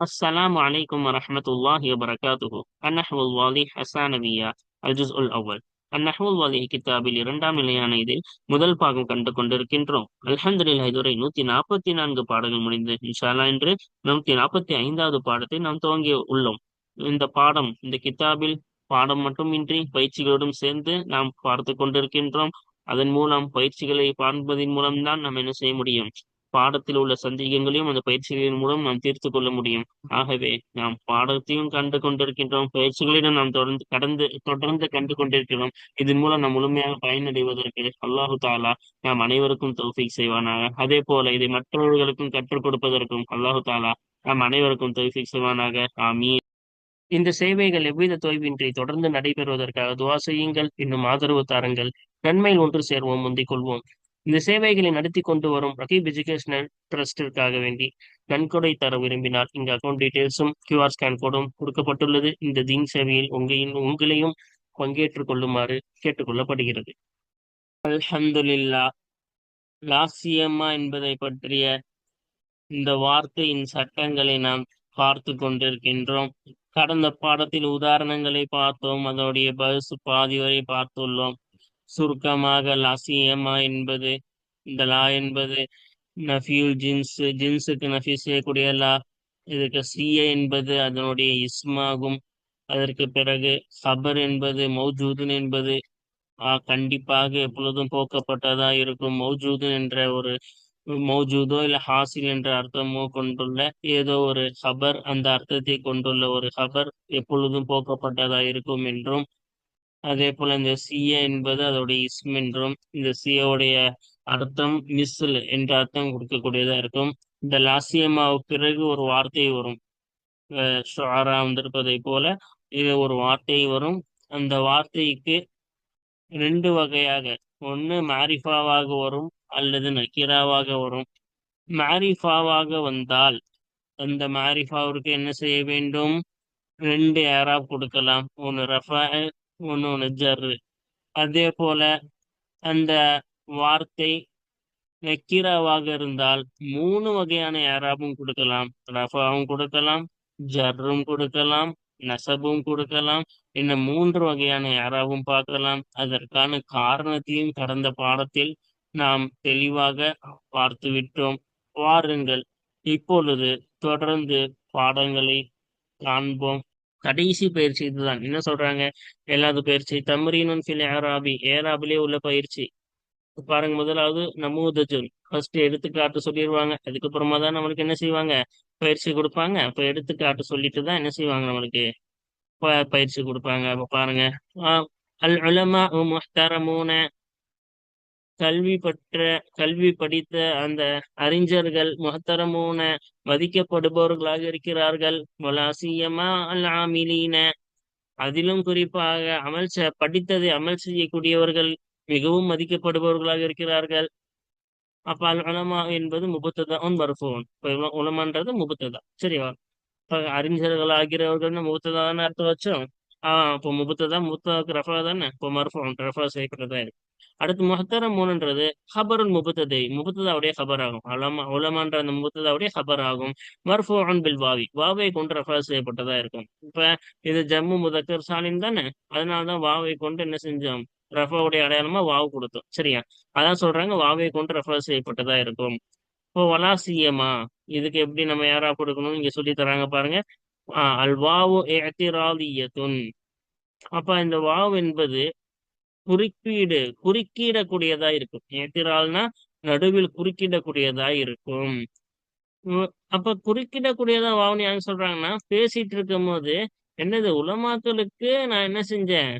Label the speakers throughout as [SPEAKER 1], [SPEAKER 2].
[SPEAKER 1] السلام عليكم ورحمة الله وبركاته النحو الواضح الثانوية الجزء الأول النحو الواضح கிதாபில் இரண்டாம் நிலையான இதில் முதல் பாகம் கண்டு கொண்டிருக்கின்றோம் அல்ஹம்துலில்லாஹ் இதுவரை நூத்தி நாற்பத்தி நான்கு பாடங்கள் முடிந்து இன்ஷால்லா என்று நூத்தி நாற்பத்தி ஐந்தாவது பாடத்தை நாம் துவங்கி உள்ளோம் இந்த பாடம் இந்த கிதாபில் பாடம் மட்டுமின்றி பயிற்சிகளோடும் சேர்ந்து நாம் பார்த்து கொண்டிருக்கின்றோம் அதன் மூலம் பயிற்சிகளை பார்ப்பதன் மூலம்தான் நாம் என்ன செய்ய முடியும் பாடத்தில் உள்ள சந்தேகங்களையும் அந்த பயிற்சிகளின் மூலம் நாம் தீர்த்து கொள்ள முடியும். ஆகவே நாம் பாடத்தையும் கண்டு கொண்டிருக்கின்றோம். பயிற்சிகளையும் நாம் தொடர்ந்து கடந்து தொடர்ந்து கண்டு கொண்டிருக்கிறோம். இதன் மூலம் நாம் முழுமையாக பயனடைவதற்கு அல்லாஹு தாலா நாம் அனைவருக்கும் தௌஃபிக் செய்வானாக. அதே போல இதை மற்றவர்களுக்கும் கற்றுக் கொடுப்பதற்கும் அல்லாஹு தாலா நாம் அனைவருக்கும் தௌஃபிக் செய்வானாக. ஆமீன். இந்த சேவைகள் எவ்வித தொய்வின்றி தொடர்ந்து நடைபெறுவதற்காக துவா செய்யுங்கள். இன்னும் ஆதரவு தாருங்கள். நன்மையில் ஒன்று சேர்வோம் முந்திக் கொள்வோம். இந்த சேவைகளை நடத்தி கொண்டு வரும் ரகீப் எஜுகேஷனல் ட்ரஸ்டிற்காக வேண்டி நன்கொடை தர விரும்பினால் இங்கு அக்கௌண்ட் டீடைல்ஸும் கியூஆர் ஸ்கேன் கோடும் கொடுக்கப்பட்டுள்ளது. இந்த தீன் சேவையில் உங்களின் உங்களையும் பங்கேற்றுக் கொள்ளுமாறு கேட்டுக்கொள்ளப்படுகிறது. அல்ஹம்துலில்லா லாசியம்மா என்பதை பற்றிய இந்த வார்த்தையின் சட்டங்களை நாம் பார்த்து கொண்டிருக்கின்றோம். கடந்த பாடத்தில் உதாரணங்களை பார்த்தோம். அதனுடைய பஸ் பாதி வரை பார்த்துள்ளோம். சுருக்கமாக லாசியமா என்பது இந்த லா என்பது நஃபியுல் ஜின்ஸ் ஜின்ஸுக்கு நஃபி செய்யக்கூடிய லா இதுக்கு சிய என்பது அதனுடைய இஸ்மாகும். அதற்கு பிறகு சபர் என்பது மௌஜூதன் என்பது கண்டிப்பாக எப்பொழுதும் போக்கப்பட்டதா இருக்கும். மௌஜூதன் என்ற ஒரு மௌஜூதோ இல்ல ஹாசில் என்ற அர்த்தமோ கொண்டுள்ள ஏதோ ஒரு ஹபர் அந்த அர்த்தத்தை கொண்டுள்ள ஒரு ஹபர் எப்பொழுதும் போக்கப்பட்டதா இருக்கும் என்றும் அதே போல இந்த சிஏ என்பது அதோடைய இஸ்ம் என்றும் இந்த சிஏவுடைய அர்த்தம் மிஸ்ல் என்ற அர்த்தம் கொடுக்கக்கூடியதா இருக்கும். இந்த லாசியமாவுக்கு பிறகு ஒரு வார்த்தை வரும். ஷுஆரா வந்திருப்பதை போல இது ஒரு வார்த்தை வரும். அந்த வார்த்தைக்கு ரெண்டு வகையாக ஒன்று மாரிஃபாவாக வரும் அல்லது நக்கீராவாக வரும். மாரிஃபாவாக வந்தால் அந்த மாரிஃபாவிற்கு என்ன செய்ய வேண்டும்? ரெண்டு ஏராப் கொடுக்கலாம். ஒன்று ரஃபா ஒன்று ஒன்று ஜர்ரு. அதே போல அந்த வார்த்தை நக்கீராவாக இருந்தால் மூணு வகையான ஏராபும் கொடுக்கலாம். ரஃபாவும் கொடுக்கலாம் ஜர்ரும் கொடுக்கலாம் நசபும் கொடுக்கலாம். இன்னும் மூன்று வகையான யாராவும் பார்க்கலாம். அதற்கான காரணத்தையும் கடந்த பாடத்தில் நாம் தெளிவாக பார்த்து விட்டோம். வாருங்கள் இப்பொழுது தொடர்ந்து பாடங்களை காண்போம். கடைசி பயிற்சி இதுதான். என்ன சொல்றாங்க? எல்லாது பயிற்சி. தம்ரீனுன் ஃபில் ஏராபி ஏராபிலே உள்ள பயிற்சி. பாருங்க முதலாவது நமூதஜுன் ஃபர்ஸ்ட் எடுத்துக்காட்டு சொல்லிடுவாங்க அதுக்கப்புறமா தான் நம்மளுக்கு என்ன செய்வாங்க? பயிற்சி கொடுப்பாங்க. அப்ப எடுத்துக்காட்டு சொல்லிட்டு தான் என்ன செய்வாங்க நம்மளுக்கு? பயிற்சி கொடுப்பாங்க. அப்ப பாருங்க. அல் உலமா முஹ்தரமூன. கல்வி பற்ற கல்வி படித்த அந்த அறிஞர்கள் மகத்தரமான மதிக்கப்படுபவர்களாக இருக்கிறார்கள். மொலாசியமா அல் ஆமிலீன. அதிலும் குறிப்பாக அமல் படித்ததை அமல் செய்யக்கூடியவர்கள் மிகவும் மதிக்கப்படுபவர்களாக இருக்கிறார்கள். அப்ப அல் உலமா என்பது முபத்ததா ஒன் மருஃபோன் உலமான்றது முபத்ததா. சரியா இப்ப அறிஞர்கள் ஆகிறவர்கள் முபத்ததான்னு அர்த்தம் வச்சோம். ஆஹ் இப்போ முபத்ததா முத்ததாக்கு ரஃபா தானே? இப்போ மறுபோன் ரஃபா செய்யப்பட்டதா இருக்கு அடுத்து முஹத்தரம் மூணுன்றது ஹபருன் முபத்ததை. முபத்ததாவுடைய ஹபர் ஆகும் அலமா உலமான்ற அந்த முபத்ததாவுடைய ஹபர் ஆகும் மர்ஃபூன் பில் வாவி. வாவை கொண்டு ரெஃபர் செய்யப்பட்டதா இருக்கும். இப்ப இது ஜம்மு முதக்கர் சாலின் தானே? அதனாலதான் வாவை கொண்டு என்ன செஞ்சோம்? ரஃபாவுடைய அடையாளமா வாவு கொடுத்தோம். சரியா? அதான் சொல்றாங்க வாவை கொண்டு ரெஃபர் செய்யப்பட்டதா இருக்கும். இப்போ வலாசியமா இதுக்கு எப்படி நம்ம யாரா கொடுக்கணும் இங்க சொல்லி தராங்க பாருங்க. ஆஹ் அல் வாவு ஏத்திராலியத்துன் அப்ப இந்த வாவ் என்பது குறுக்கீடு குறுக்கிடக்கூடியதா இருக்கும். எதிரால்னா நடுவில் குறுக்கிடக்கூடியதா இருக்கும். அப்ப குறுக்கிடக்கூடியதா வாவனி யாங்க சொல்றாங்கன்னா பேசிட்டு இருக்கும் போது என்னது உலமாக்களுக்கு நான் என்ன செஞ்சேன்?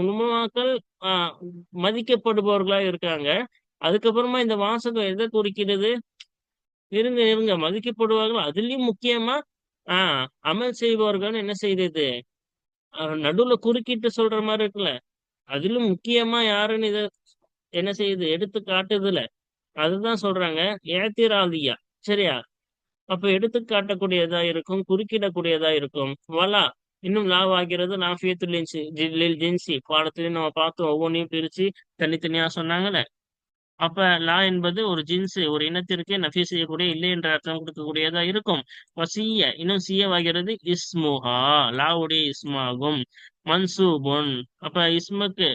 [SPEAKER 1] உலமாக்கள் ஆஹ் மதிக்கப்படுபவர்களா இருக்காங்க. அதுக்கப்புறமா இந்த வாசகம் எதை குறிக்கிறது? இருங்க இருங்க மதிக்கப்படுவார்கள். அதுலயும் முக்கியமா ஆஹ் அமல் செய்பவர்கள் என்ன செய்தது? நடுவுல குறுக்கிட்டு சொல்ற மாதிரி இருக்குல்ல. அதிலும் முக்கியமா யாருன்னு இத என்ன செய்யுது? எடுத்து காட்டுதுல அதுதான் சொல்றாங்க ஏத்திராதியா. சரியா? அப்ப எடுத்து காட்டக்கூடியதா இருக்கும் குறுக்கிடக்கூடியதா இருக்கும். வலா இன்னும் லாவ் ஆகிறது நாஃபியத்துல் ஜின்சி. பாடத்துலயும் நம்ம பார்த்தோம் ஒவ்வொன்றையும் பிரிச்சு தனித்தனியா சொன்னாங்கல்ல? அப்ப லா என்பது ஒரு ஜின்ஸ் ஒரு இனத்திற்கு நஃபி செய்யக்கூடிய இல்லை என்ற அர்த்தம் கொடுக்கக்கூடியதா இருக்கும். வசிய இன்னும் சீயவாகிறது இஸ்முஹா. லாவுடைய இஸ்மாகும். மன்சூபுன். அப்ப இஸ்முக்கு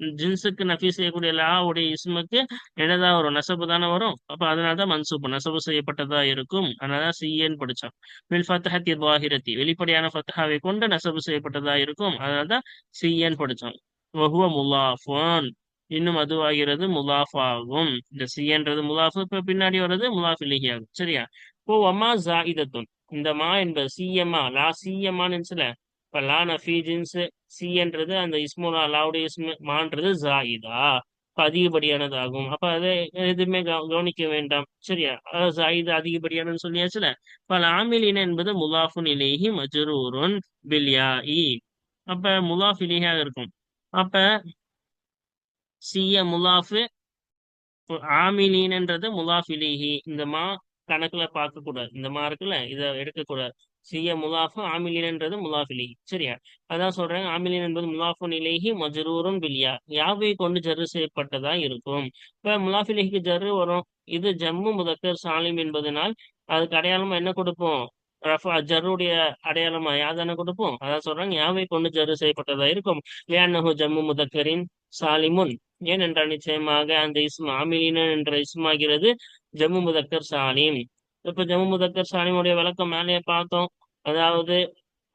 [SPEAKER 1] ஜின்ஸுக்கு நஃபி செய்யக்கூடிய லாவுடைய இஸ்முக்கு என்னதான் வரும்? நசபு தானே வரும்? அப்ப அதனாலதான் மன்சூப் நசபு செய்யப்பட்டதா இருக்கும். அதனால சியன்னு படிச்சோம். வில் ஃபத்ஹத்தி வாஹிரத்தி வெளிப்படையான ஃபத்ஹாவை கொண்டு நசபு செய்யப்பட்டதா இருக்கும். அதனாலதான் சியன்னு படிச்சோம். வஹுவ முலாஃபுன். இன்னும் அதுவாகிறது முலாஃப் ஆகும் இந்த சிஎன்றது முலாஃபு இப்ப பின்னாடி வர்றது முலாஃப் இலகி ஆகும் சரியா? இப்போ அம்மா ஜாயிதத்துன். இந்த மா என்பது சிஎம்மா லா சிஎம்மான்னு சில இப்ப லா நஃபி ஜின்ஸ் சின்றது அந்த இஸ்முலா லாவுடைய இஸ்மு மான்றது ஜாயிதா. இப்ப அதிகப்படியானதாகும். அப்ப அதை எதுவுமே கவ- கவனிக்க வேண்டாம். சரியா? அதாவது ஜாயிது அதிகப்படியானன்னு சொல்லியாச்சுல? பல ஆமிலின என்பது முலாஃபுன் இலேஹி பில்யா இ அப்ப முலாஃப் இலேஹியாக இருக்கும். அப்ப சிய முலாஃபு ஆமிலீன்ன்றது முலாஃப் இந்த மா கணக்குல பார்க்க கூடாது. இந்த மா இருக்குல்ல இதை எடுக்கக்கூடாது சிய முலாஃபு ஆமிலீன்ன்றது முலாஃப் சரியா? அதான் சொல்றேன். ஆமிலீன் என்பது முலாஃபு நிலைஹி மஜ்ரூரும் பில்யா யாவை கொண்டு ஜர்ரு செய்யப்பட்டதா இருக்கும்? இப்ப முலாஃப் இலேஹிக்கு ஜர்ரு வரும். இது ஜம்மு முதக்கர் சாலிம் என்பதனால் அதுக்கு அடையாளமா என்ன கொடுப்போம்? ரஃபா ஜர்ருடைய அடையாளமா யாதான கொடுப்போம்? அதான் சொல்றாங்க யாவை கொண்டு ஜரு செய்யப்பட்டதா இருக்கும்? லியன்னஹு ஜம்மு முதக்கரின் சாலிமுன். ஏனென்றால் நிச்சயமாக அந்த இஸ்ம் ஆமிலின என்ற இஸ்மாகிறது ஜம்மு முதக்கர் சாலிம். இப்ப ஜம்மு முதக்கர் சாலிமுடைய விளக்கம் மேலே பார்த்தோம். அதாவது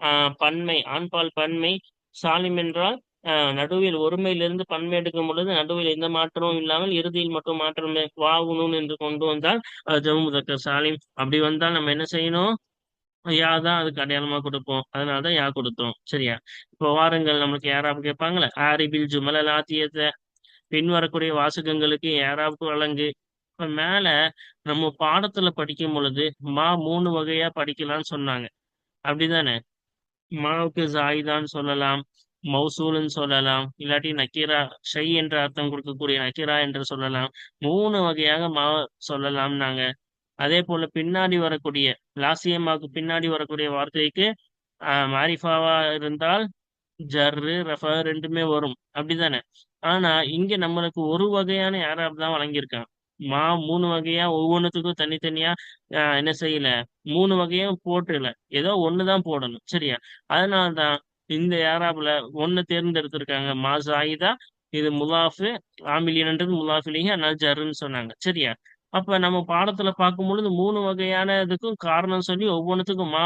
[SPEAKER 1] ஆஹ் பன்மை ஆண்பால் பன்மை சாலிம் என்றால் ஆஹ் நடுவில் ஒருமையிலிருந்து பன்மை எடுக்கும் பொழுது நடுவில் எந்த மாற்றமும் இல்லாமல் இறுதியில் மட்டும் மாற்றம் வாகணும் என்று கொண்டு வந்தால் ஜம்மு முதக்கர் சாலிம். அப்படி வந்தால் நம்ம என்ன செய்யணும்? யா தான் அதுக்கு அடையாளமா கொடுப்போம். அதனாலதான் யா கொடுத்தோம். சரியா? இப்போ வாருங்கள் நம்மளுக்கு யாராவது கேட்பாங்களே? ஆரிபில் ஜுமல ஆத்தியத்தை பின் வரக்கூடிய வாசகங்களுக்கு யாராவது வழங்கு? இப்ப மேல நம்ம பாடத்துல படிக்கும் பொழுது மா மூணு வகையா படிக்கலாம்னு சொன்னாங்க. அப்படிதானே? மாவுக்கு ஜாயிதான்னு சொல்லலாம் மௌசூல்னு சொல்லலாம் இல்லாட்டி நக்கீரா ஷை என்ற அர்த்தம் கொடுக்கக்கூடிய நக்கீரா என்று சொல்லலாம். மூணு வகையாக மா சொல்லலாம்னாங்க. அதே போல பின்னாடி வரக்கூடிய லாசியமாவுக்கு பின்னாடி வரக்கூடிய வார்த்தைக்கு ஆஹ் மாரிஃபாவா இருந்தால் ஜர்ரு ரஃபா ரெண்டுமே வரும். அப்படிதானே? ஆனா இங்க நம்மளுக்கு ஒரு வகையான யாராப் தான் வழங்கியிருக்கான் மா மூணு வகையா ஒவ்வொன்றுத்துக்கும் தனித்தனியா ஆஹ் என்ன செய்யல? மூணு வகையும் போட்டுல. ஏதோ ஒண்ணுதான் போடணும். சரியா? அதனாலதான் இந்த யாராப்ல ஒண்ணு தேர்ந்தெடுத்திருக்காங்க. மா ஜாயிதா இது முலாஃபு ஆமிலியன்ன்றது முலாஃபிலிஹி அதனால ஜர்ருன்னு சொன்னாங்க. சரியா? அப்ப நம்ம பாடத்துல பார்க்கும் பொழுது மூணு வகையான இதுக்கும் காரணம் சொல்லி ஒவ்வொன்றுத்துக்கும் மா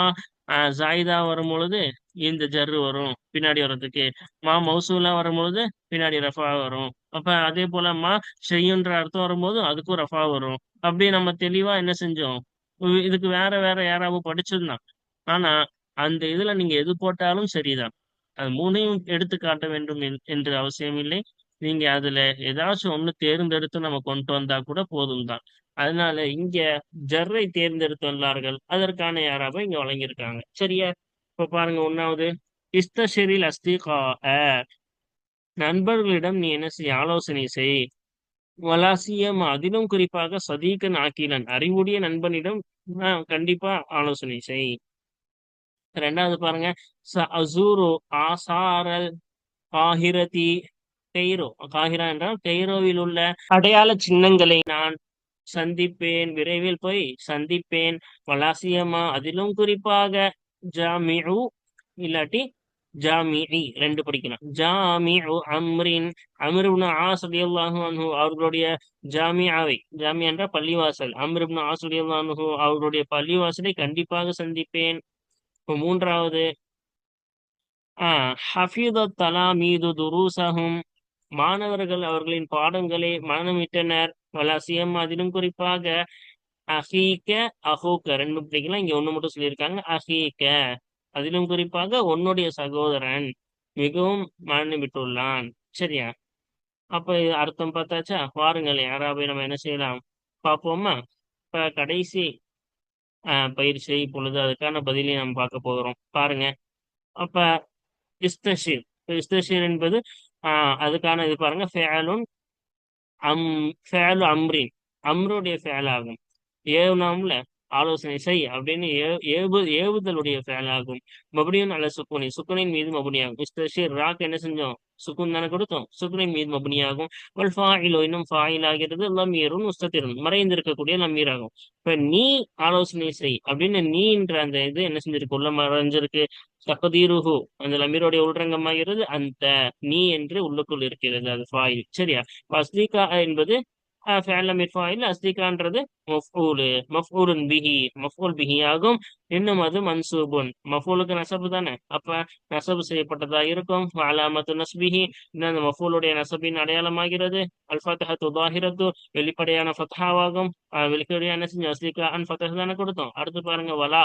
[SPEAKER 1] ஜாயிதா வரும் பொழுது இந்த ஜர்ரு வரும் பின்னாடி வர்றதுக்கு. மா மௌசூலா வரும் பொழுது பின்னாடி ரஃபா வரும். அப்ப அதே போல மா ஷெய்யுன்ற அர்த்தம் வரும்போது அதுக்கும் ரஃபா வரும். அப்படி நம்ம தெளிவா என்ன செஞ்சோம்? இதுக்கு வேற வேற யாராவது படிச்சிருந்தான் ஆனா அந்த இதுல நீங்க எது போட்டாலும் சரிதான். அது மூணையும் எடுத்து காட்ட வேண்டும் என்- என்று அவசியம் இல்லை நீங்க அதுல ஏதாச்சும் ஒண்ணு தேர்ந்தெடுத்து நம்ம கொண்டு வந்தா கூட போதும் தான் அதனால இங்க ஜர்ரை தேர்ந்தெடுத்துள்ளார்கள். அதற்கான யாராவது இங்க வழங்கியிருக்காங்க. சரியா? இப்ப பாருங்க ஒன்னாவது இஸ்தஷரில் அஸ்திகா. நண்பர்களிடம் நீ என்ன செய்? ஆலோசனை செய். வலாசியம் அதிலும் குறிப்பாக சதீகன் ஆக்கிலன். அறிவுடைய நண்பனிடம் ஆஹ் கண்டிப்பா ஆலோசனை செய். ரெண்டாவது பாருங்க. ச அசூரு ஆசாரல் ஆஹிரதி கெய்ரோ காகிரா என்றால் கெய்ரோவில் உள்ள அடையாள சின்னங்களை நான் சந்திப்பேன். விரைவில் போய் சந்திப்பேன். வலாசியமா அதிலும் குறிப்பாக ஜாமிஉ இல்லாட்டி ஜாமிஇ ரெண்டு படிக்கலாம். ஜாமிஉ அம்ரின் அம்ர் ஆசதியல்லாஹு அன்ஹு அவர்களுடைய ஜாமியாவை ஜாமியா என்ற பள்ளிவாசல். அம்ர் ஆசதியல்லாஹு அவர்களுடைய பள்ளிவாசலை கண்டிப்பாக சந்திப்பேன். இப்போ மூன்றாவது ஆஹ் ஹஃபீத தலாமீது துருசஹும் மாணவர்கள் அவர்களின் பாடங்களை மனமிட்டனர் வலாசியம் அதிலும் குறிப்பாக அஹீக்க அஹூக்க ரெண்டு படிக்கலாம் இங்க ஒண்ணு மட்டும் சொல்லியிருக்காங்க. அஹீக்க அதிலும் குறிப்பாக உன்னுடைய சகோதரன் மிகவும் மனமிட்டுள்ளான் சரியா? அப்ப இது அர்த்தம் பார்த்தாச்சா? வாருங்கள் யாராவது நம்ம என்ன செய்யலாம்? பார்ப்போமா? இப்ப கடைசி பயிற்சி இப்பொழுது அதுக்கான பதிலையும் நம்ம பார்க்க போகிறோம். பாருங்க. அப்ப இஸ்தஷீர். இஸ்தஷீர் என்பது அதுக்கான இது பாருங்க. ஃபேலுன் அம் ஃபேலு அம்ரின். அம்ருடைய ஃபேல் ஆகும் ஏவுனாம்ல? ஆலோசனை செய் அப்படின்னு ஏவு ஏவுதலுடைய ஃபேல் ஆகும். மபுனியும் அல்ல சுக்குனி. சுக்குனின் மீது மபுனியாகும் ஷீர் ராக் என்ன செஞ்சோம்? சுக்குன் தானே கொடுத்தோம். சுக்குனின் மீது மபுனியாகும் வல் ஃபாயிலோ இன்னும் ஃபாயில் ஆகிறது லமீரும் உஸ்தத்திரும் மறைந்திருக்கக்கூடிய லமீர் ஆகும் இப்ப நீ ஆலோசனை செய் அப்படின்னு நீன்ற அந்த இது என்ன செஞ்சிருக்கு? உள்ள மறைஞ்சிருக்கு. தகதீருஹு அந்த லமீருடைய உள்ரங்கமாகிறது. அந்த நீ என்று உள்ளுக்குள் இருக்கிறது. அது ஃபாயில். சரியா? அஸ்திகா என்பது ஃபேலம் லமீர் அஸ்திகான்றது மஃபூலு மஃபூலுன் பிஹி மஃபூல் பிஹி ஆகும் இன்னும் அது மன்சூபுன் மஃபூலுக்கு நசபு தானே. அப்ப நசபு செய்யப்பட்டதா இருக்கும்? அலாமத்து நஸ்பிஹி இன்னும் அந்த மஃபூலுடைய நசபின் அடையாளமாகிறது. அல்ஃபத்தஹ ஃபத்ஹத்து வெளிப்படையான ஃபத்ஹாவாகும் வெளிப்படையான செஞ்சு அஸ்திகா அன் ஃபத்ஹ் தானே கொடுத்தோம். அடுத்து பாருங்க வலா.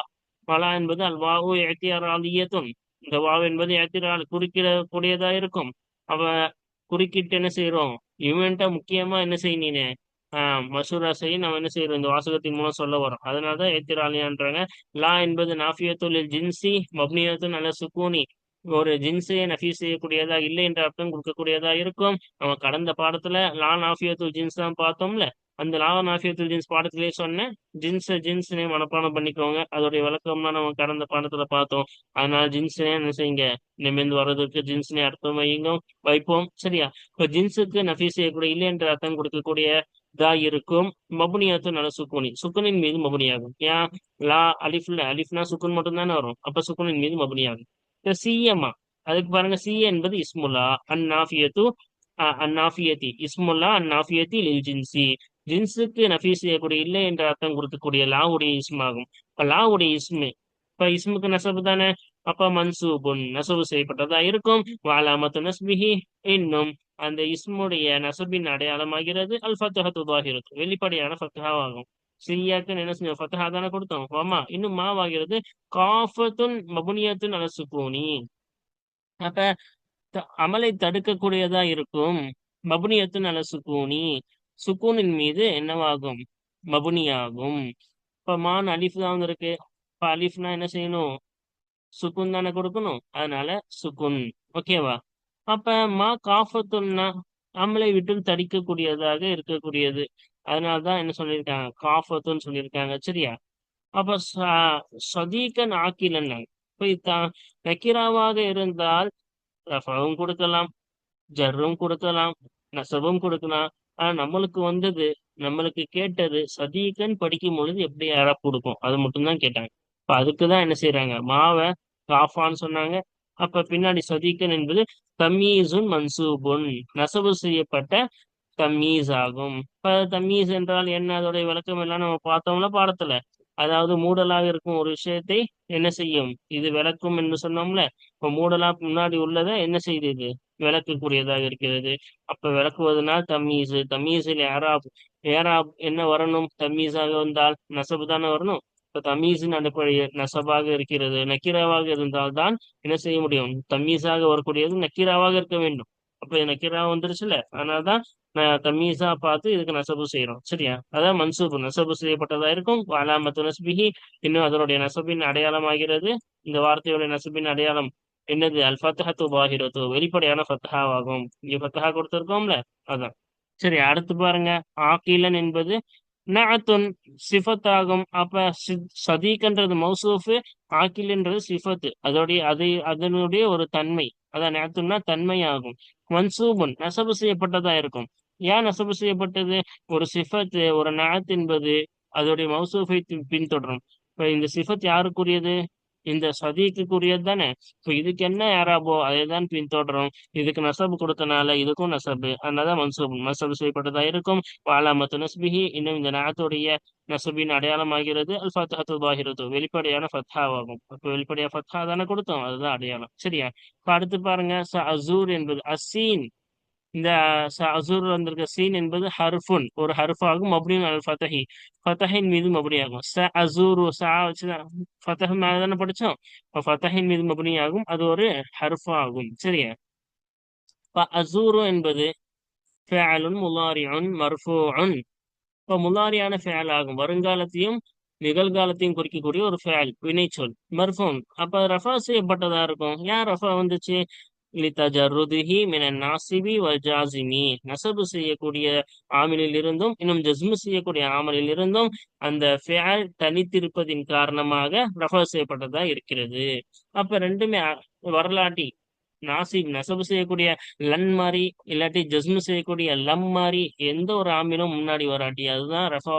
[SPEAKER 1] வலா என்பது அல்வாஹு வாவு இந்த வாவு என்பது எத்திரால் குறிக்கிற கூடியதா இருக்கும். அவ குறுக்கிட்டு என்ன செய்யறோம் இவன்ட்ட முக்கியமா என்ன செய்யணும் ஆஹ் மசூரா செய்ய நம்ம என்ன செய்யறோம் இந்த வாசகத்தின் மூலம் சொல்ல வரோம் அதனாலதான் ஏத்திராலியான்றாங்க லா என்பது நாஃபியத்துல் ஜின்சி மப்னியத்துன் நல்ல சுக்கூனி ஒரு ஜின்ஸையை நஃபி செய்யக்கூடியதா இல்லை என்ற அர்த்தம் கொடுக்கக்கூடியதா இருக்கும். நம்ம கடந்த பாடத்துல லா நாஃபியத்துல் ஜின்ஸ் தான் பார்த்தோம்ல. அந்த லாவ நாஃபியத்துல் ஜின்ஸ் பாடத்திலே சொன்னேன் ஜீன்ஸ் ஜின்ஸ்னே மனப்பாடம் பண்ணிக்கோங்க. அதோடைய விளக்கம்லாம் நம்ம கடந்த பாடத்துல பார்த்தோம். அதனால ஜின்ஸ்னே என்ன செய்யுங்க நிமிர்ந்து வர்றதுக்கு ஜின்ஸ்னே அர்த்தம் வையுங்க வைப்போம். சரியா? இப்ப ஜின்ஸுக்கு நஃபீஸ் செய்யக்கூடிய இல்லை என்ற அர்த்தம் கொடுக்கக்கூடிய தா இருக்கும். மபுனியாத்து நல்ல சுக்குனி. சுக்குனின் மீது மபுனியாகும். ஏன்? லா அலிஃப்ல அலிஃப்னா சுக்குன் மட்டும் தானே வரும். அப்ப சுக்குனின் மீது மபுனியாகும். இப்ப சிஎம்மா அதுக்கு பாருங்க சிஏ என்பது இஸ்முல்லா. அந்நாஃபியத்து அந்நாஃபியத்தி. இஸ்முல்லா அந்நாஃபியத்தி லில் ஜின்சி ஜின்ஸுக்கு நஃபீஸ் செய்யக்கூடிய இல்லை என்ற அர்த்தம் கொடுக்கக்கூடிய லாவுடைய இஸ்மாகும். இப்ப லாவுடைய இஸ்மு இப்ப இஸ்முக்கு நசபு தானே? அப்ப மன்சூபுன் நசபு செய்யப்பட்டதா இருக்கும். வாலாமத்து நஸ்பிஹி இன்னும் அந்த இஸ்முடைய நசபின் அடையாளமாகிறது. அல் ஃபத்துஹத்து இருக்கும் வெளிப்படையான ஃபத்துஹாவாகும். சிரியாக்கு என்ன செஞ்சோம்? ஃபத்துஹா தானே கொடுத்தோம். ஆமா இன்னும் மாவாகிறது. காஃபத்துன் மபுனியத்துன் அலசுகூனி அப்ப அமலை தடுக்கக்கூடியதா இருக்கும். மபுனியத்துன் அலசுகூனி சுக்கூனின் மீது என்னவாகும்? மபுனியாகும். இப்ப மான் அலிஃப் தான் வந்திருக்கு. இப்ப அலிஃப்னா என்ன செய்யணும்? சுக்குன் தானே கொடுக்கணும். அதனால சுக்குன் ஓகேவா அப்ப மா காஃபத்துன்னா நம்மளை விட்டு தடிக்கக்கூடியதாக இருக்கக்கூடியது. அதனாலதான் என்ன சொல்லியிருக்காங்க? காஃபத்துன்னு சொல்லியிருக்காங்க. சரியா? அப்ப சதீகன் ஆக்கிலன் இப்ப நக்கிராவாக இருந்தால் ரஃபவும் கொடுக்கலாம். ஜர்ரும் கொடுக்கலாம். நசபும் கொடுக்கலாம். ஆனா நம்மளுக்கு வந்தது நம்மளுக்கு கேட்டது சதீகன் படிக்கும் பொழுது எப்படி யாரா கொடுக்கும் அது மட்டும்தான் கேட்டாங்க. இப்ப அதுக்குதான் என்ன செய்யறாங்க மாவை காஃபான்னு சொன்னாங்க. அப்ப பின்னாடி சதீகன் என்பது தமீசுன் மன்சூபுன் நசவு செய்யப்பட்ட தமீஸ் ஆகும். இப்ப தமீஸ் என்றால் என்ன? அதோடைய விளக்கம் எல்லாம் நம்ம பார்த்தோம்ல பாடத்துல. அதாவது மூடலாக இருக்கும் ஒரு விஷயத்தை என்ன செய்யும்? இது விளக்கும் என்று சொன்னோம்ல. இப்ப மூடலா முன்னாடி உள்ளதை என்ன செய்தது விளக்கக்கூடியதாக இருக்கிறது. அப்ப விளக்குவதனால் தம்மீஸ் தம்மீஸில் ஏராப் ஏராப் என்ன வரணும்? தம்மீஸாக வந்தால் நசபு தானே வரணும்? இப்ப தமீஸின் அடிப்படையில் நசபாக இருக்கிறது. நக்கீராவாக இருந்தால்தான் என்ன செய்ய முடியும்? தம்மீஸாக வரக்கூடியது நக்கீராவாக இருக்க வேண்டும். அப்ப நக்கீரா வந்துருச்சுல அதனாலதான் தம்மீஸா பார்த்து இதுக்கு நசபு செய்யறோம். சரியா? அதான் மன்சூபு. நசபு செய்யப்பட்டதா இருக்கும். அலாமத்து நஸ்பிஹி. இன்னும் அதனுடைய நசபின் அடையாளமாகிறது இந்த வார்த்தையுடைய நசபின் அடையாளம் என்னது? அல் ஃபத்ஹத்து பாஹிரத்து வெளிப்படையான ஃபத்ஹாவாகும் இங்கே ஃபத்ஹா கொடுத்திருக்கோம்ல? அதான். சரி அடுத்து பாருங்க. ஆக்கிலன் என்பது நஅத்துன் சிஃபத்தாகும். அப்ப சதீக்ன்றது மௌசூஃபு ஆக்கில்ன்றது சிஃபத்து. அதோடைய அது அதனுடைய ஒரு தன்மை. அதான் நஅத்துன்னா தன்மையாகும். மன்சூபுன் நசபு செய்யப்பட்டதா இருக்கும். ஏன் நசபு செய்யப்பட்டது? ஒரு சிஃபத்து ஒரு நஅத் என்பது அதோடைய மௌசூஃபை பின்தொடரும். இப்ப இந்த சிஃபத் யாருக்குரியது? இந்த சதிக்குரியது தானே? இப்போ இதுக்கு என்ன யாராபோ அதை தான் பின்தொடரும் இதுக்கு நசபு கொடுத்தனால இதுக்கும் நசபு. அதனால மன்சூப் மசபு செய்யப்பட்டதா இருக்கும். வாலாமத்து நஸ்பிஹி இன்னும் இந்த நாத்துடைய நசபின் அடையாளமாகிறது. அல் ஃபத்ஹத்து பாஹிரத்து வெளிப்படையான ஃபத்ஹாவாகும் இப்போ வெளிப்படையா ஃபத்ஹா தானே கொடுத்தோம். அதுதான் அடையாளம். சரியா? இப்ப அடுத்து பாருங்க. ச அசூர் என்பது அசீன். இந்த அசுர் வந்திருக்க சீன் என்பது ஹர்ஃபுன். ஒரு ஹர்ஃபாகும் மப்னின் அல் ஃபதஹி. ஃபதஹின் மீது மப்னியாகும். ச அசூரு சா வச்சுதான். ஃபதஹ் மேலே தானே படித்தோம்? இப்போ ஃபதஹின் மீது மப்னியாகும். அது ஒரு ஹர்ஃபாகும். சரியா? இப்போ அசூரு என்பது ஃபேலுன் முலாரியுன் மர்ஃபூன் இப்போ முலாரியான ஃபேல் ஆகும் வருங்காலத்தையும் நிகழ்காலத்தையும் குறிக்கக்கூடிய ஒரு ஃபேல் வினைச்சொல் மர்ஃபோன். அப்போ ரஃபா செய்யப்பட்டதா இருக்கும்? ஏன் ரஃபா வந்துச்சு? லிதஜர்ருதிஹி மின நாசிபி வல் ஜாசிமி நசபு செய்யக்கூடிய ஆமிலில் இருந்தும் இன்னும் ஜஸ்மு செய்யக்கூடிய ஆமலில் இருந்தும் அந்த ஃபேல் தனித்திருப்பதின் காரணமாக ரஃபா செய்யப்பட்டதா இருக்கிறது. அப்ப ரெண்டுமே வரலாட்டி நாசிப் நசபு செய்யக்கூடிய லன் மாதிரி இல்லாட்டி ஜஸ்மு செய்யக்கூடிய லம் மாதிரி எந்த ஒரு ஆமிலும் முன்னாடி வராட்டி அதுதான் ரஃபா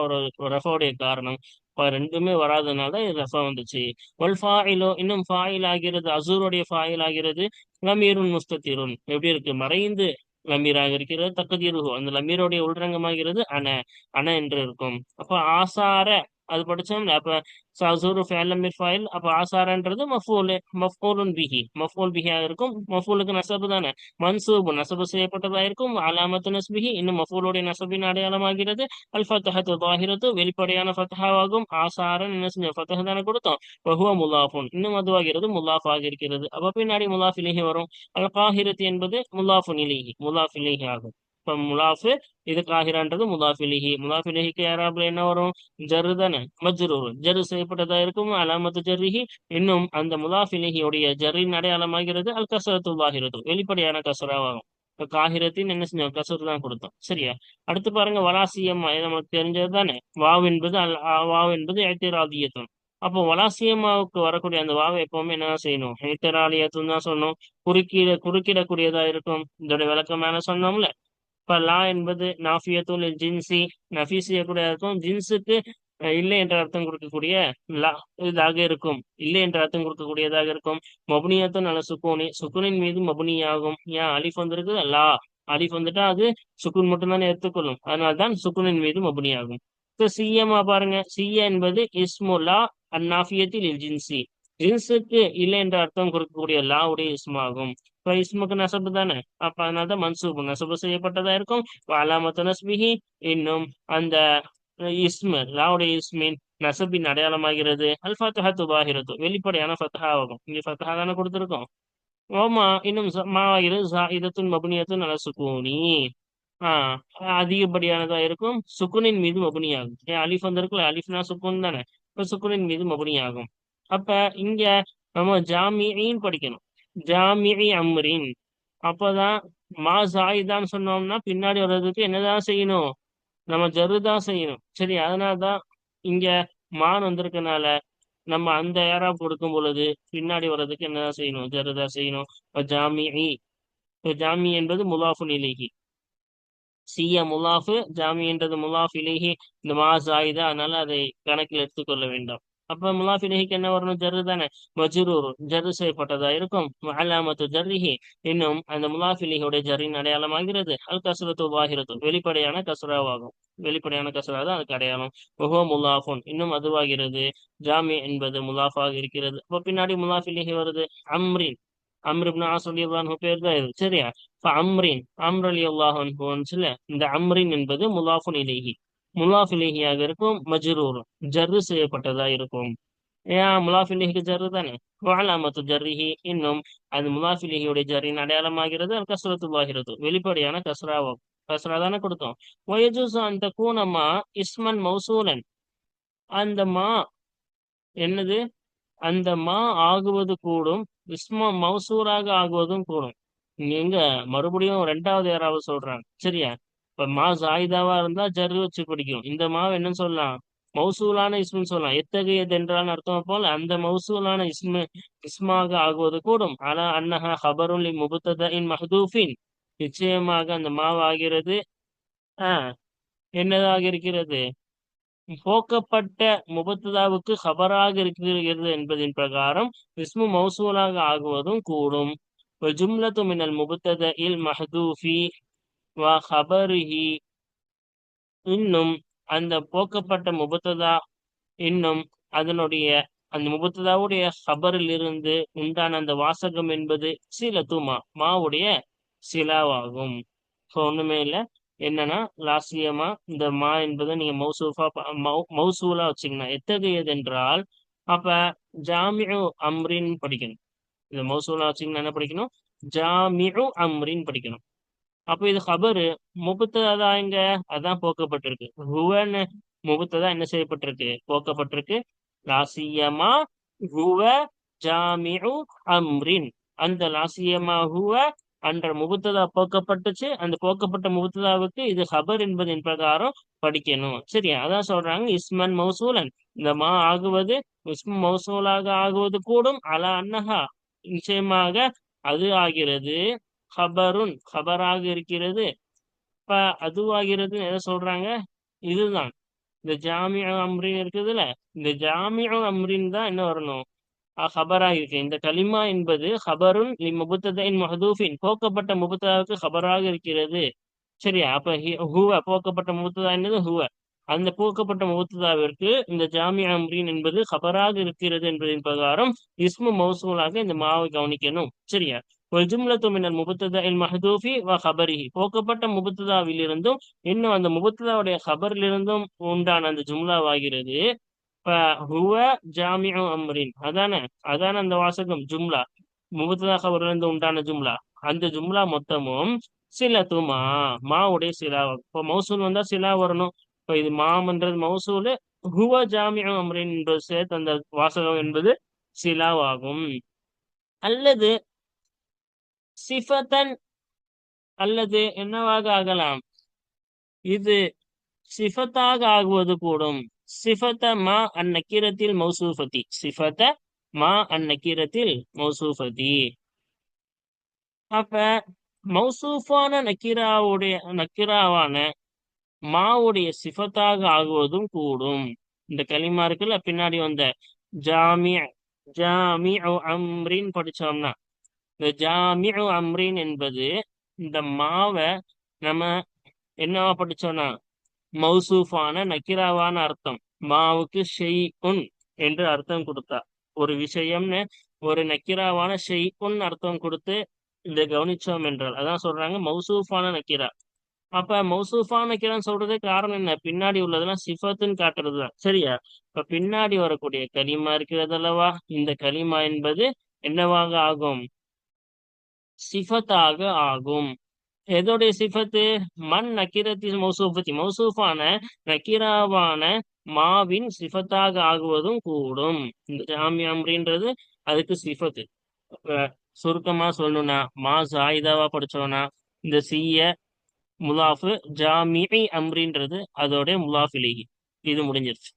[SPEAKER 1] ரஃபாவுடைய காரணம். ரெண்டுமே வராதனால ரஃபா வந்துச்சு. ஒல் ஃபாயிலோ இன்னும் ஃபாயில் ஆகிறது அசூருடைய ஃபாயில் ஆகிறது லமீருன் முஸ்தத்திருன் எப்படி இருக்கு? மறைந்து லமீராக இருக்கிறது தக்கதீரு அந்த லமீருடைய உள்ரங்கமாகிறது அன அன என்று இருக்கும். அப்ப ஆசார அது படிச்சோம். அப்ப சசூரு ஃபேலமிர் அப்ப ஆசாரன்றது மஃபூல் மஃபூலுன் பிஹி. மஃபூல் பிஹியா இருக்கும். மஃபூலுக்கு நசபு தானே? மன்சூபு. நசபு செய்யப்பட்டதா இருக்கும் அலாமத்து நஸ்பிஹி. இன்னும் மஃபூலுடைய நசபின் அடையாளமாகிறது. அல் ஃபத்தஹத்து தாஹிரத்து வெளிப்படையான ஃபத்தஹாவாகும். ஆசாரன் என்ன செஞ்சோம் ஃபத்தஹ தானே கொடுத்தோம். வஹுவ முலாஃபுன். இன்னும் அதுவாகிறது முலாஃப் ஆகிருக்கிறது அப்ப பின்னாடி முலாஃபிலிஹி இலேஹி வரும். அல் காஹிரத்து என்பது முலாஃபுன் இலேஹி. முலாஃப் இலேஹி ஆகும். இப்ப முலாஃபு இது முதாஃபிலிஹி முதாஃபிலிஹிக்கு யாராப்ல என்ன வரும் ஜரு தானே மஜ்ரூர் ஜரு செய்யப்பட்டதா இருக்கும் அலாமத்து ஜர்ரிஹி இன்னும் அந்த முதாஃபிலிஹியுடைய ஜர்ரின் அடையாளமாகிறது அல் கசரத்து வாஹிரத்து வெளிப்படையான கசராவாகும் இப்ப காகிரத்தின் என்ன செஞ்சோம் கசூர் தான் கொடுத்தோம் சரியா அடுத்து பாருங்க வலாசியம்மா இது நமக்கு தெரிஞ்சது தானே வாவ் என்பது அல் வாவ் என்பது ஐத்திராதியத்தும் அப்போ வலாசியம்மாவுக்கு வரக்கூடிய அந்த வாவை எப்பவுமே என்ன செய்யணும் ஐத்திராலியத்தும் தான் சொன்னோம் குறுக்கிட குறுக்கிடக்கூடியதா இருக்கும் இதோட விளக்கம் மேல சொன்னோம்ல இப்ப லா என்பது நாஃபியத்துல் ஜின்சி நஃபி கூட இருக்கும் ஜின்ஸுக்கு இல்லை என்ற அர்த்தம் கொடுக்கக்கூடிய லா இதாக இருக்கும். இல்லை என்ற அர்த்தம் கொடுக்கக்கூடியதாக இருக்கும். மபுனியத்தும் நல்ல சுக்கூனி சுக்குனின் மீது மபுனியாகும். ஏன்? அலிஃப் வந்திருக்கு லா. அலிஃப் வந்துட்டா அது சுக்குன் மட்டும்தானே எடுத்துக்கொள்ளும். அதனால்தான் சுக்குனின் மீது மபுனியாகும். இப்போ சிஎம்மா பாருங்க. சிஎ என்பது இஸ்முல்லா அந்நாஃபியத்தில் ஜின்சி. ஜின்ஸுக்கு இல்லை என்ற அர்த்தம் கொடுக்கக்கூடிய லாவுடைய இஸ்மாகும். இஸ்முக்கு நசபு தானே அப்ப அதனால தான் மன்சூபு நசபு செய்யப்பட்டதா இருக்கும் அலாமத்து நஸ்பிஹி இன்னும் அந்த இஸ்மு லாவுடைய இஸ்மின் நசபின் அடையாளமாகிறது அல் ஃபத்ஹத்து பாஹிரத்து வெளிப்படையான ஃபத்ஹாவாகும் இங்க ஃபத்ஹா தானே கொடுத்துருக்கோம் ஓமா இன்னும் மாவாகிறது ஜாயிதத்துன் மபுனியத்துன் அல சுக்கூனி ஆஹ் அதிகப்படியானதா இருக்கும் சுக்குனின் மீது மபுனியாகும் ஏன் அலிஃப் வந்திருக்குல்ல அலிஃப்னா சுக்குன் தானே இப்ப சுக்குனின் மீது மபுனியாகும் அப்ப இங்க நம்ம ஜாமியின் படிக்கணும் ஜாமிஇ அம்ரின். அப்பதான் மா ஜாயிதான் சொன்னோம்னா பின்னாடி வர்றதுக்கு என்னதான் செய்யணும்? நம்ம ஜருதான் செய்யணும். சரி அதனாலதான் இங்க மான் வந்திருக்கனால நம்ம அந்த ஏரா கொடுக்கும் பொழுது பின்னாடி வர்றதுக்கு என்னதான் செய்யணும்? ஜருதா செய்யணும். ஜாமிஇ ஜாமி என்பது முலாஃபு நிலைகி சிய முலாஃபு ஜாமி என்றது முலாஃப் இலேஹி. இந்த மா ஜாயிதா அதனால அதை கணக்கில் எடுத்துக்கொள்ள வேண்டாம். அப்ப முலாஃபிலிஹிக்கு என்ன வரணும்? ஜர்ரு தானே. மஜ்ரூர் ஜர்ரு செய்யப்பட்டதா இருக்கும். அலாமத்து ஜர்ரிஹி. இன்னும் அந்த முலாஃப் இலேஹியோட ஜர்ரின் அடையாளமாகிறது அல் கசுரத்து வாகிரத்து வெளிப்படையான கசுராவாகும் வெளிப்படையான கசுரா தான் அதுக்கு அடையாளம். முகோ முலாஃபுன். இன்னும் அதுவாகிறது. ஜாமி என்பது முலாஃபாக இருக்கிறது. அப்ப பின்னாடி முலாஃபிலிஹி வருது அம்ரின். அம்ரிப்னு இப்னு பேர் தான் இது. சரியா? இப்ப அம்ரின். அம்ரலி அல்லாஹன் அன்ஹுன்னு இந்த அம்ரின் என்பது முலாஃபுன் இலேஹி. முலாஃபிலேஹியாக இருக்கும் மஜ்ரூர் ஜர்ரு செய்யப்பட்டதா இருக்கும். ஏன் முலாஃபிலேஹிக்கு ஜர்ரு தானே? வஅலாமத்து ஜர்ரிஹி இன்னும் அது முலாஃபிலேஹியுடைய ஜர்ரின் அடையாளமாகிறது அது கஸ்ரத்து ஆகிறது வெளிப்படையான கஸ்ராவாகும் கஸ்ரா தானே கொடுத்தோம். வயஜூஸ் அந்த கூனமா இஸ்மன் மௌசூலன். அந்த மா என்னது? அந்த மா ஆகுவது கூடும் இஸ்ம மௌசூராக ஆகுவதும் கூடும். நீங்க மறுபடியும் ரெண்டாவது யாராவது சொல்றாங்க சரியா? இப்ப மா ஜாயிதாவா இருந்தா ஜர்ரு வச்சு பிடிக்கும். இந்த மாவு என்னன்னு சொல்லலாம். மௌசூலான இஸ்முன்னு சொல்லலாம். எத்தகையது என்றால் அர்த்தம் போல் அந்த மௌசூலான இஸ்மு இஸ்மாக ஆகுவது கூடும். ஆனா அன்னஹா ஹபருல் முபுத்ததின் மஹதூஃபின். நிச்சயமாக அந்த மாவு ஆகிறது. ஆஹ் என்னதாக இருக்கிறது? போக்கப்பட்ட முபத்ததாவுக்கு ஹபராக இருக்கிறது என்பதின் பிரகாரம் இஸ்மு மௌசூலாக ஆகுவதும் கூடும். ஜும்லத்து மினல் முபுத்தத இல் மஹதூஃபி. வ ஹபருஹி இன்னும் அந்த போக்கப்பட்ட முபத்ததா இன்னும் அதனுடைய அந்த முபத்ததாவுடைய ஹபரில் இருந்து உண்டான அந்த வாசகம் என்பது சிலத்துமா மாவுடைய சிலாவாகும். ஸோ ஒண்ணுமே இல்லை. என்னன்னா லாசியமா இந்த மா என்பதை நீங்க மௌசூஃபா மௌசூலா வச்சுக்கணும். எத்தகையது என்றால் அப்ப ஜாமியு அம்ரின் படிக்கணும். இந்த மௌசூலா வச்சுக்கணும் என்ன படிக்கணும்? ஜாமியு அம்ரின் படிக்கணும். அப்போ இது ஹபரு முபத்ததா இங்க அதான் போக்கப்பட்டிருக்கு. ஹுவன்னு முபத்ததா என்ன செய்யப்பட்டிருக்கு? போக்கப்பட்டிருக்கு. லாசியமா ஹுவ ஜாமியு அம்ரின். அந்த லாசியமா ஹுவ அன்ற முகத்ததா போக்கப்பட்டுச்சு. அந்த போக்கப்பட்ட முகுத்ததாவுக்கு இது ஹபர் என்பதின் பிரகாரம் படிக்கணும். சரி அதான் சொல்றாங்க இஸ்மன் மௌசூலன். இந்த மா ஆகுவது இஸ்ம மௌசூலாக ஆகுவது கூடும். அல அன்னஹா. நிச்சயமாக அது ஆகிறது. ஹபருன் ஹபராக இருக்கிறது. இப்ப அதுவாகிறது எதை சொல்றாங்க? இதுதான். இந்த ஜாமியா அம்ரின் இருக்குதுல்ல இந்த ஜாமியா அம்ரின் தான் என்ன வரணும்? ஹபரா இருக்கு. இந்த கலிமா என்பது ஹபருன் முபுத்ததின் மஹதூஃபின் போக்கப்பட்ட முபுத்ததாவுக்கு ஹபராக இருக்கிறது. சரியா? அப்ப ஹுவ போக்கப்பட்ட முபுத்ததா என்னது? ஹுவ. அந்த போக்கப்பட்ட முகத்துதாவிற்கு இந்த ஜாமியா அம்ரீன் என்பது ஹபராக இருக்கிறது என்பதின் பிரகாரம் இஸ்மு மௌசூலாக இந்த மாவை கவனிக்கணும். சரியா? ஒரு ஜும்லத்து மின்னல் முபத்ததா இல் மஹதூஃபி வ ஹபரிஹி போக்கப்பட்ட முபத்ததாவிலிருந்தும் இன்னும் அந்த முபத்ததாவுடைய ஹபரிலிருந்தும் உண்டான அந்த ஜும்லாவாகிறது. ஹுவ ஜாமியு அம்ரின். அதானே? அதான அந்த வாசகம்? ஜும்லா. முபத்ததா ஹபரிலிருந்து உண்டான ஜும்லா. அந்த ஜும்லா மொத்தமும் சிலத்துமா? மாவுடைய சிலா இப்போ மௌசூல் வந்தா சிலா வரணும். இப்போ இது மாம்ன்றது மௌசூலு ஹுவ ஜாமியம் அம்ரின் என்ற சேர்த்து அந்த வாசகம் என்பது சிலாவாகும். அல்லது சிஃபத்தன் அல்லது என்னவாக ஆகலாம்? இது சிஃபத்தாக ஆகுவது கூடும். சிஃபத்த மா அந்நக்கீரத்தில் மௌசூஃபதி. சிஃபத்த மா அந்நக்கீரத்தில் மௌசூஃபதி. அப்ப மௌசூஃபான நக்கீராவுடைய நக்கீராவான மாவுடைய சிஃபத்தாக ஆகுவதும் கூடும். இந்த களிமா இருக்குல்ல பின்னாடி வந்த ஜாமி ஜாமி அம்ரின் படிச்சோம்னா இந்த ஜாமி அம்ரின் என்பது இந்த மாவை நம்ம என்னவா படிச்சோம்னா மௌசூஃபான நக்கிராவான அர்த்தம். மாவுக்கு ஷெய் உன் என்று அர்த்தம் கொடுத்தா. ஒரு விஷயம்னு ஒரு நக்கிராவான ஷெய் உன் அர்த்தம் கொடுத்து இந்த கவனிச்சோம் என்றால் அதான் சொல்றாங்க மௌசூஃபான நக்கிரா. அப்ப மௌசூஃபான நக்கிரான்னு சொல்றது காரணம் என்ன? பின்னாடி உள்ளதெல்லாம் சிஃபத்துன்னு காட்டுறது தான் சரியா? இப்ப பின்னாடி வரக்கூடிய களிமா இருக்கிறது அல்லவா? இந்த களிமா என்பது என்னவாக ஆகும்? சிஃபத்தாக ஆகும். எதோடைய சிஃபத்து? மண் நக்கீரத்தி மௌசூஃபத்தி. மௌசூஃபான நக்கீராவான மாவின் சிஃபத்தாக ஆகுவதும் கூடும். இந்த ஜாமி அம்ரின்றது அதுக்கு சிஃபத்து. சுருக்கமா சொல்லணும்னா மா சாயுதாவா படிச்சோம்னா இந்த சீய முலாஃபு ஜாமிஇ அம்ரின்றது அதோடைய முலாஃபிலேகி இது முடிஞ்சிருச்சு.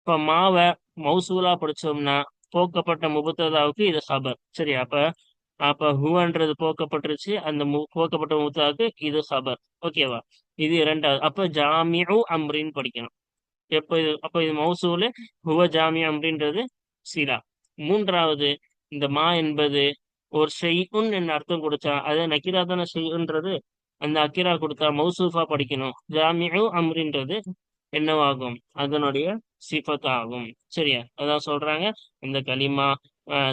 [SPEAKER 1] இப்ப மாவை மௌசூலா படிச்சோம்னா போக்கப்பட்ட முபத்ததாவுக்கு இது ஹபர். சரி அப்ப அப்ப ஹுவன்றது போக்கப்பட்டுருச்சு அந்த மு போக்கப்பட்ட முத்தாக்கு இது ஹபர். ஓகேவா இது இரண்டாவது அப்ப ஜாமியு அம்ரின்னு படிக்கணும். எப்ப இது அப்ப இது மௌசூலு ஹுவ ஜாமி அம்ரின்றது சிலா. மூன்றாவது இந்த மா என்பது ஒரு ஷெய்உன் என்ன அர்த்தம் கொடுத்தா அது நக்கிரா தானே அந்த அக்கிரா கொடுத்தா மௌசூஃபா படிக்கணும். ஜாமியோ அம்ரின்றது என்னவாகும்? அதனுடைய சிஃபத் ஆகும் சரியா? அதான் சொல்றாங்க. இந்த களிமா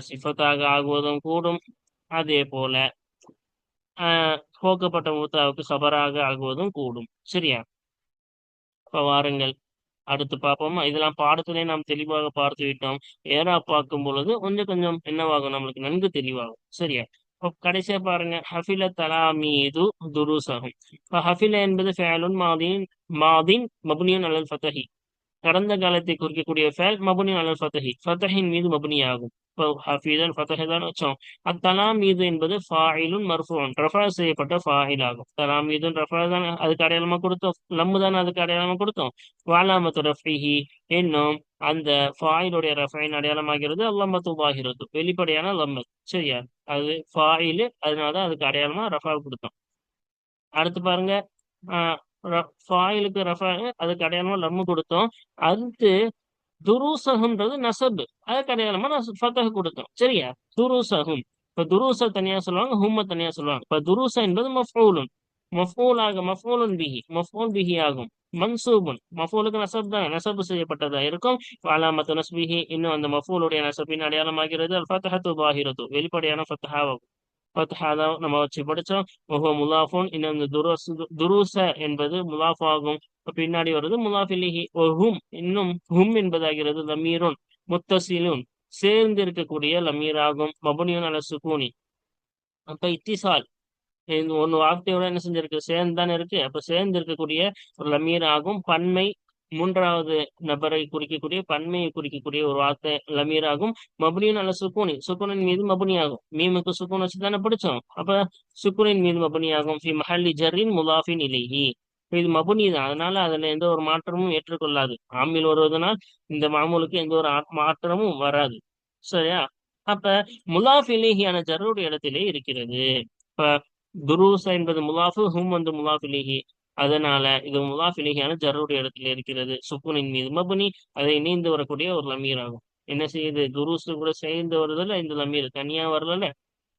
[SPEAKER 1] சிஃபத்தாக ஆகுவதும் கூடும். அதே போல ஆஹ் போக்கப்பட்ட மூத்தாவுக்கு சபராக ஆகுவதும் கூடும். சரியா? இப்ப வாருங்கள். அடுத்து பார்ப்போமா. இதெல்லாம் பாடத்திலே நாம் தெளிவாக பார்த்து விட்டோம் ஏரா பார்க்கும் பொழுது கொஞ்சம் கொஞ்சம் என்னவாகும்? நம்மளுக்கு நன்கு தெளிவாகும். சரியா? கடைசியா பாருங்க ஹஃபில தலாமீது துருசகும் இப்போ ஹஃபில என்பது ஃபேலுன் மாதின் மாதின் மபுனியன் அலல் ஃபதஹி கடந்த காலத்தை குறிக்கக்கூடிய ஃபேல் மபுனி அலல் ஃபதஹி. ஃபதஹின் மீது மபுனியாகும். இப்போ ஹஃபீதன் ஃபதஹதான் வச்சோம். அத்தலா மீது என்பது ஃபாயிலுன் மர்ஃபோன். ரஃபா செய்யப்பட்ட ஃபாயில் ஆகும் தலாம் மீதும் ரஃபா தான் அதுக்கு அடையாளமா கொடுத்தோம். லம்மு தானே அதுக்கு அடையாளமா கொடுத்தோம். வாலாமத்து ரஃபிஹி இன்னும் அந்த ஃபாயிலுடைய ரஃபைன் அடையாளமாகிறது. அல்லம்மத்து உபாகிறது வெளிப்படையான லம்மத் சரியா? அது ஃபாயிலு அதனாலதான் அதுக்கு அடையாளமா ரஃபா கொடுத்தோம். அடுத்து பாருங்க. ஆஹ் ஃபாயிலுக்கு ரஃபாக அதுக்கு அடையாளமா லம்மு கொடுத்தோம். அடுத்து துருசகுன்றது நசபு. அதுக்கு அடையாளமா நான் ஃபத்தக கொடுத்தோம். சரியா? துருசகும். இப்ப துருச தனியா சொல்லுவாங்க ஹும்ம தனியா சொல்லுவாங்க. இப்ப துருச என்பது மஃபூலும். மஃபூல் ஆக மஃபூலுன் பிஹி. மஃபூல் பிஹி ஆகும். மன்சூபுன். மஃபூலுக்கு நசப் தான். நசபு செய்யப்பட்டதா இருக்கும். அலாமத்து நஸ்பிஹி இன்னும் அந்த மஃபூலுடைய நசபின் அடையாளமாகிறது. அல் ஃபத்தஹத்து பாஹிரத்து. வெளிப்படையான ஃபத்தஹாவாகும். ஃபத்தஹா நம்ம வச்சு படிச்சோம். ஒஹோ முலாஃபோன். இன்னும் இந்த துருஸ் துருச என்பது முலாஃப் ஆகும் பின்னாடி வருது முலாஃபிலிஹி. ஹும் இன்னும் ஹும் என்பதாகிறது லமீருன். முத்தசிலுன் சேர்ந்து இருக்கக்கூடிய லமீர் ஆகும் மபுனியுன் அல சுகூனி. அப்ப இத்திசால். ஒன்னு வார்த்தையோட என்ன செஞ்சிருக்கு? சேர்ந்து தானே இருக்கு. அப்ப சேர்ந்து இருக்கக்கூடிய ஒரு லமீர் ஆகும் பன்மை மூன்றாவது நபரை குறிக்கக்கூடிய பன்மையை குறிக்கக்கூடிய ஒரு வார்த்தை லமீர் ஆகும் மபுனியும் அல்ல சுக்கூனி. சுக்குனின் மீது மபுனி ஆகும் மீமுக்கு சுக்குன் வச்சு தானே படிச்சோம். அப்ப சுக்குனின் மீது மபுனி ஆகும் ஃபி மஹல்லி ஜர்ரின் முலாஃபின் இலேஹி. இது மபுனி தான். அதனால அதுல எந்த ஒரு மாற்றமும் ஏற்றுக்கொள்ளாது. ஆமில் வருவதனால் இந்த மாமூலுக்கு எந்த ஒரு மாற்றமும் வராது. சரியா? அப்ப முலாஃப் இலேஹியான ஜர்ருடைய இடத்திலே இருக்கிறது. இப்ப துருச என்பது முலாஃபு ஹும் வந்து முலாஃப் இலேஹி. அதனால இது முலாஃப் ஜருடைய இடத்துல இருக்கிறது. சுக்குனின் மீது மபுனி அதை இணைந்து வரக்கூடிய ஒரு லமீர் ஆகும். என்ன செய்யுது? துருசு கூட சேர்ந்து வருதுல இந்த லமீர். தனியா வரல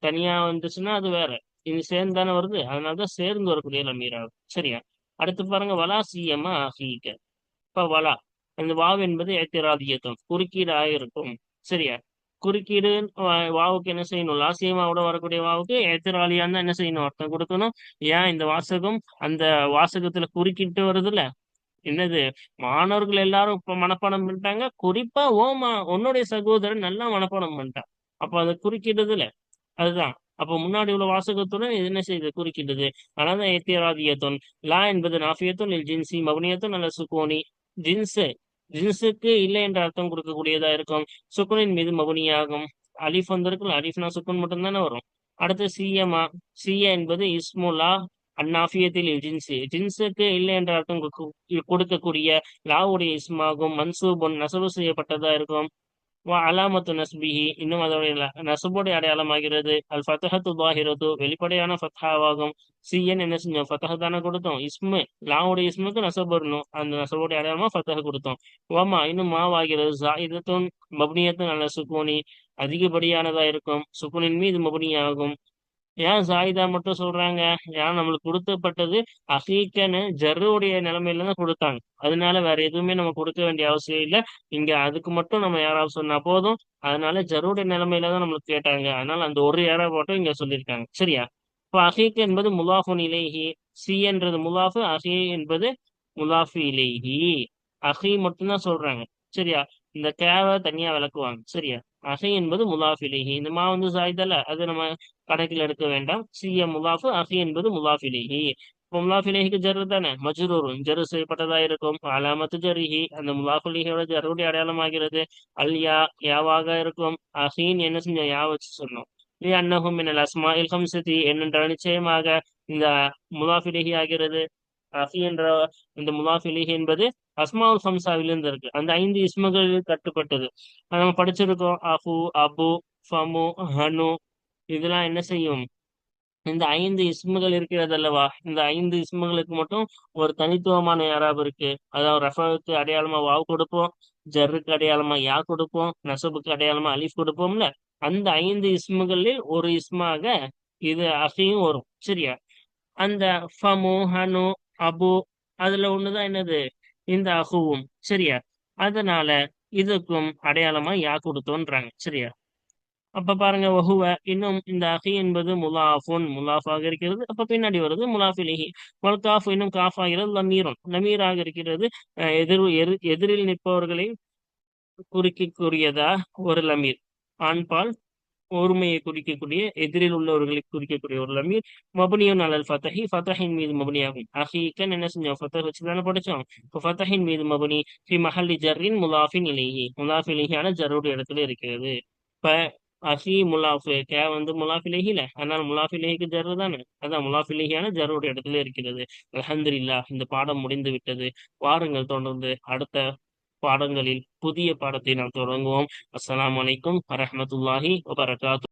[SPEAKER 1] தனியா வந்துச்சுன்னா அது வேற. இது சேர்ந்து தானே வருது. அதனாலதான் சேர்ந்து வரக்கூடிய லமீர் ஆகும். சரியா? அடுத்து பாருங்க வலா சீயமா ஆகிக்க. இப்ப வலா அந்த வாவ் என்பது ஏத்திராதியத்துவம் குறுக்கீடாக இருக்கும் சரியா? குறுக்கீடு வா- வாவுக்கு என்ன செய்யணும்? லாசியமாவோட வரக்கூடிய வாவுக்கு எதிராளியா இருந்தா என்ன செய்யணும்? அர்த்தம் கொடுக்கணும். ஏன் இந்த வாசகம் அந்த வாசகத்துல குறுக்கிட்டு வருதுல்ல? என்னது? மாணவர்கள் எல்லாரும் இப்ப மனப்பாடம் பண்ணிட்டாங்க. குறிப்பா ஓமா உன்னுடைய சகோதரன் நல்லா மனப்பாடம் பண்ணிட்டான் அப்ப அதை குறுக்கிடுதுல அதுதான். அப்ப முன்னாடி உள்ள வாசகத்துடன் இது என்ன செய்யுது? குறுக்கிடுது. அதனால ஏத்தியராதியத்துன் லா என்பது நாஃபியத்துன் இல் ஜின்சி மபனியத்துன் அல்ல சுகோனி ஜின்ஸு ஜின்ஸுக்கு இல்லை என்ற அர்த்தம் கொடுக்கக்கூடியதா இருக்கும். சுக்குனின் மீது மபுனியாகும் அலிஃப் வந்திருக்கும். அலிஃப்னா சுக்குன் மட்டும்தானே வரும். அடுத்து சியமா சிஏ என்பது இஸ்முலா அந்நாஃபியத்தில் ஜின்ஸு ஜின்ஸுக்கு இல்லை என்ற அர்த்தம் கொடுக்கக்கூடிய லாவுடைய இஸ்மாகும் மன்சூபுன் நசவு செய்யப்பட்டதா இருக்கும். அலாமத்து நஸ்பிஹி இன்னும் அதோடைய ல- நசபுடைய அடையாளமாகிறது. அல் ஃபத்தஹத்து தாஹிரத்து வெளிப்படையான ஃபத்ஹாவாகும் சிஎன் என்ன செஞ்சோம்? ஃபத்தஹ தானே கொடுத்தோம். இஸ்மு லாவுடைய இஸ்முக்கு நசப் வரணும். அந்த நசபுடைய அடையாளமா ஃபத்தஹ கொடுத்தோம். ஓமா இன்னும் மாவாகிறது. ஜாயிதத்துன் மபுனியத்தும் நல்ல சுக்கூனி அதிகப்படியானதா இருக்கும். சுக்குனின் மீது மபுனியாகும். ஏன் சாயிதா மட்டும் சொல்றாங்க? ஏன் நம்மளுக்கு கொடுக்கப்பட்டது அஹீக்கன்னு ஜருடைய நிலைமையில தான் கொடுத்தாங்க. அதனால வேற எதுவுமே நம்ம கொடுக்க வேண்டிய அவசியம் இல்லை. இங்க அதுக்கு மட்டும் நம்ம யாராவது சொன்னா போதும். அதனால ஜருடைய நிலைமையில தான் நம்மளுக்கு கேட்டாங்க. அதனால அந்த ஒரு யாரா மட்டும் இங்க சொல்லியிருக்காங்க. சரியா? இப்போ அஹீக் என்பது முலாஃபுன் இலேஹி. சி என்றது முலாஃபு அஹி என்பது முலாஃபு இலேஹி. அஹி மட்டும்தான் சொல்றாங்க. சரியா? இந்த கேவை தனியா விளக்குவாங்க. சரியா? அசை என்பது முலாஃப் இலேஹி இந்த மா வந்து சாய்தல்ல அது நம்ம கணக்கில் எடுக்க வேண்டாம். சிய முலாஃபு அசை என்பது முலாஃப் இலேஹி இப்போ முலாஃப் இலேஹிக்கு தானே? மஜ்ரூரும் ஜரு செய்யப்பட்டதா இருக்கும். அலாமத்து ஜரிஹி அந்த முலாஃப் இலேஹியோட ஜர்ருடைய அடையாளமாகிறது. அல்யா யாவாக இருக்கும். அஹீன் என்ன செஞ்சோம்? யா வச்சு சொன்னோம். அன்னஹும் மினல் அஸ்மாஇல் ஹம்சதி என்னென்றால் நிச்சயமாக இந்த முலாஃபிலேஹி ஆகிறது. அஹி என்ற இந்த முலாஃபிலிஹி என்பது அஸ்மாவுல் ஹம்சாவிலிருந்து இருக்கு. அந்த ஐந்து இஸ்மகளில் கட்டுப்பட்டது. நம்ம படிச்சிருக்கோம். அஃபு அபு ஃபமு ஹனு. இதெல்லாம் என்ன செய்யும்? இந்த ஐந்து இஸ்முகள் இருக்கிறது அல்லவா? இந்த ஐந்து இஸ்முகளுக்கு மட்டும் ஒரு தனித்துவமான யாராவது இருக்கு. அதாவது ரஃபாவுக்கு அடையாளமா வாவ் கொடுப்போம் ஜர்ருக்கு அடையாளமா யா கொடுப்போம் நசபுக்கு அடையாளமா அலிஃப் கொடுப்போம்ல? அந்த ஐந்து இஸ்முகளில் ஒரு இஸ்மாக இது அஃபியும் வரும். சரியா? அந்த ஃபமு ஹனு அபு அதுல ஒண்ணுதான் என்னது? இந்த அகுவும். சரியா? அதனால இதுக்கும் அடையாளமா யா கொடுத்தோன்றாங்க. சரியா? அப்ப பாருங்க வஹுவ இன்னும் இந்த அஹி என்பது முலாஃபுன் முலாஃபாக இருக்கிறது. அப்ப பின்னாடி வருது முலாஃபிலிஹி வல் காஃப் இன்னும் காஃப் ஆகிறது லமீருன். லமீராக இருக்கிறது அஹ் எதிர் எதிரில் நிற்பவர்களை குறிக்கக்கூடியதா ஒரு லமீர். ஆண்பால் ஒருமையை குறிக்கக்கூடிய எதிரில் உள்ளவர்களை குறிக்கக்கூடிய ஒரு லமீர் மபனியுன் அலல் ஃபத்தஹி ஃபத்தஹின் மீது மபனியாகும் அஹீக்கன் என்ன செஞ்சோம் ஃபத்தஹ் வச்சு தானே படிச்சோம் இப்போ ஃபத்தஹின் மீது மபனி ஃபி மஹல்லி ஜர்ரின் முலாஃபின் இலேஹி. முலாஃப் இலேஹியான ஜருடைய இடத்துல இருக்கிறது. இப்போ அஹி முலாஃபு கே வந்து முலாஃப் இலேஹில. அதனால முலாஃப் இலேஹிக்கு ஜர்ரு தானே? அதான் முலாஃப் இலேஹியான இடத்துல இருக்கிறது. அல்ஹம்துலில்லாஹ் இந்த பாடம் முடிந்து விட்டது. வாருங்கள் தொடர்ந்து அடுத்த பாடங்களில் புதிய பாடத்தை நாம் தொடங்குவோம். அஸ்லாம் வலைக்கும் வரமத்துல்லாஹி வபரகாத்து.